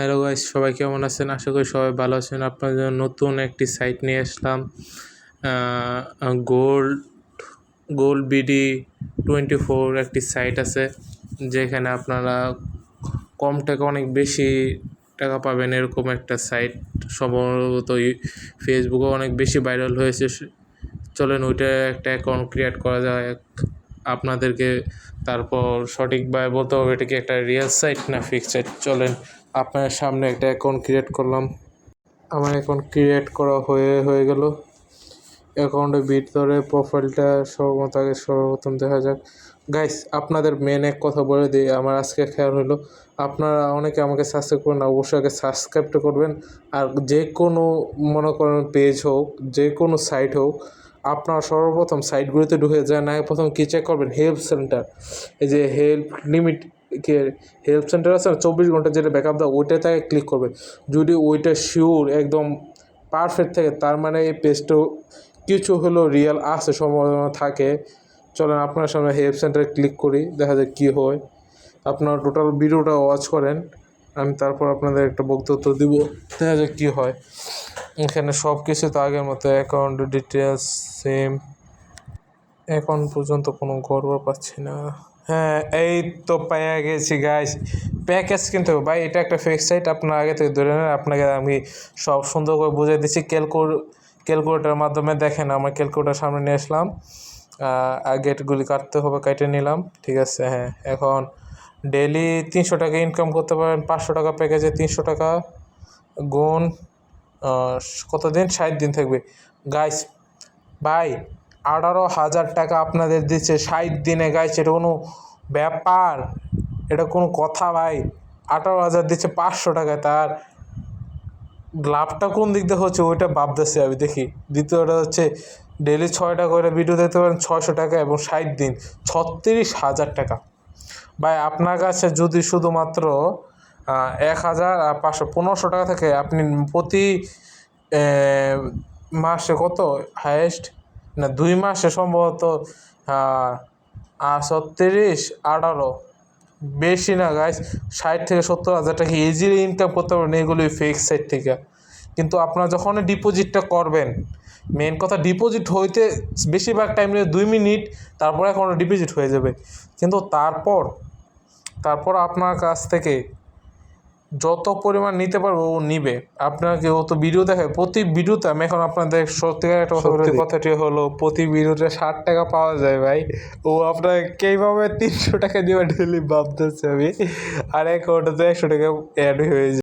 Hello guys সবাই কেমন আছেন? আশা করি সবাই ভালো আছেন। আপনাদের জন্য নতুন একটি সাইট নিয়ে আসলাম। Gold gold BD twenty four একটি সাইট আছে, যেখানে আপনারা কম টাকা, অনেক বেশি টাকা পাবেন এরকম একটা সাইট সম্ভবত ফেসবুকে অনেক বেশি ভাইরাল হয়েছে। চলেন ওইটা একটা অ্যাকাউন্ট ক্রিয়েট করা যায় আপনাদেরকে তারপর সঠিকভাবে বলতে হবে, এটা কি একটা রিয়েল সাইট না ফিক্সড সাইট চলেন, আপনার সামনে একটা অ্যাকাউন্ট ক্রিয়েট করলাম। আমার অ্যাকাউন্ট ক্রিয়েট করা হয়ে হয়ে গেল। অ্যাকাউন্টের ভিতরে প্রোফাইলটা সর্বমত আগে সর্বপ্রথম দেখা যাক। গাইস আপনাদের মেন এক কথা বলে দিই, আমার আজকে খেয়াল হলো, আপনারা অনেকে আমাকে সাবস্ক্রাইব করেন অবশ্যই আগে সাবস্ক্রাইবটা করবেন। আর যে কোনো মনে করেন পেজ হোক যে কোনো সাইট হোক আপনার সর্বপ্রথম সাইটগুলিতে ঢুকে যায় না প্রথম কী চেক করবেন? হেল্প সেন্টার এই যে হেল্প লিমিট হেল্প সেন্টার আছে না, চব্বিশ ঘণ্টা যেটা ব্যাকআপ দেওয়া ওইটাতে ক্লিক করবেন। যদি ওইটা শিওর একদম পারফেক্ট থাকে, তার মানে এই পেজটা কিছু হলেও রিয়েল আছে, সম্ভাবনা থাকে। চলেন আপনার সামনে হেল্প সেন্টারে ক্লিক করি, দেখা যাক কী হয়। আপনার টোটাল ভিডিওটা ওয়াচ করেন, আমি তারপর আপনাদের একটা বক্তব্য দিব, দেখা যাক কী হয়। এখানে সব কিছু তো আগের মতো অ্যাকাউন্ট ডিটেলস সেম এখন পর্যন্ত কোনো গর্ব পাচ্ছি না। হ্যাঁ এই তো পেয়ে গেছি গাইস প্যাকেজ কিন্তু, ভাই, এটা একটা ফিক্স সাইট আপনার আগে থেকে ধরে নেন, আপনাকে আমি সব সুন্দর করে বুঝিয়ে দিচ্ছি। ক্যালকুল ক্যালকুলেটার মাধ্যমে দেখেন, আমার ক্যালকুলেটার সামনে নিয়ে আসলাম। গেটগুলি কাটতে হবে, কেটে নিলাম, ঠিক আছে? হ্যাঁ এখন ডেলি তিনশো টাকা ইনকাম করতে পারেন, পাঁচশো টাকা প্যাকেজে তিনশো টাকা। গুণ কত দিন ষাট দিন থাকবে। গাইস ভাই, আঠারো হাজার টাকা আপনাদের দিচ্ছে। ষাট দিনে গাইস এটা কোনো ব্যাপার। এটা কোনো কথা, ভাই। আঠারো হাজার দিচ্ছে পাঁচশো টাকায় তার লাভটা কোন দিক দিয়ে হচ্ছে ওইটা ভাবতেছি আমি, দেখি। দ্বিতীয়টা হচ্ছে ডেলি ছয়টা করে ভিডিও দেখতে পারেন, ছয়শো টাকা এবং ষাট দিন, ছত্রিশ হাজার টাকা। ভাই, আপনার কাছে যদি শুধুমাত্র এক হাজার আর পাঁচশো পনেরোশো টাকা থেকে আপনি প্রতি মাসে কত? হায়েস্ট? না, দুই মাসে সম্ভবত ছত্রিশ, আঠারো। বেশি না গাইস ষাট থেকে সত্তর হাজার টাকা ইজিলি ইনকাম করতে পারবেন এগুলি ফিক্স সাইট থেকে। কিন্তু আপনারা যখন ডিপোজিটটা করবেন মেন কথা ডিপোজিট হইতে বেশিরভাগ টাইম নিয়ে দুই মিনিট তারপরে এখন ডিপোজিট হয়ে যাবে। কিন্তু তারপর তারপর আপনার কাছ থেকে যত পরিমাণ নিতে পারব ও নিবে। আপনাকে ও তো ভিডিও দেখে প্রতি ভিডিওতে আমি এখন আপনাদের সত্যিকার একটা সত্যি। কথাটি হলো প্রতি ভিডিওতে ষাট টাকা পাওয়া যায় ভাই। ও আপনার কীভাবে তিনশো টাকা দিয়ে ডেলি ভাবতেছে আমি? আর এক ওটাতে একশো টাকা অ্যাড হয়ে যায়।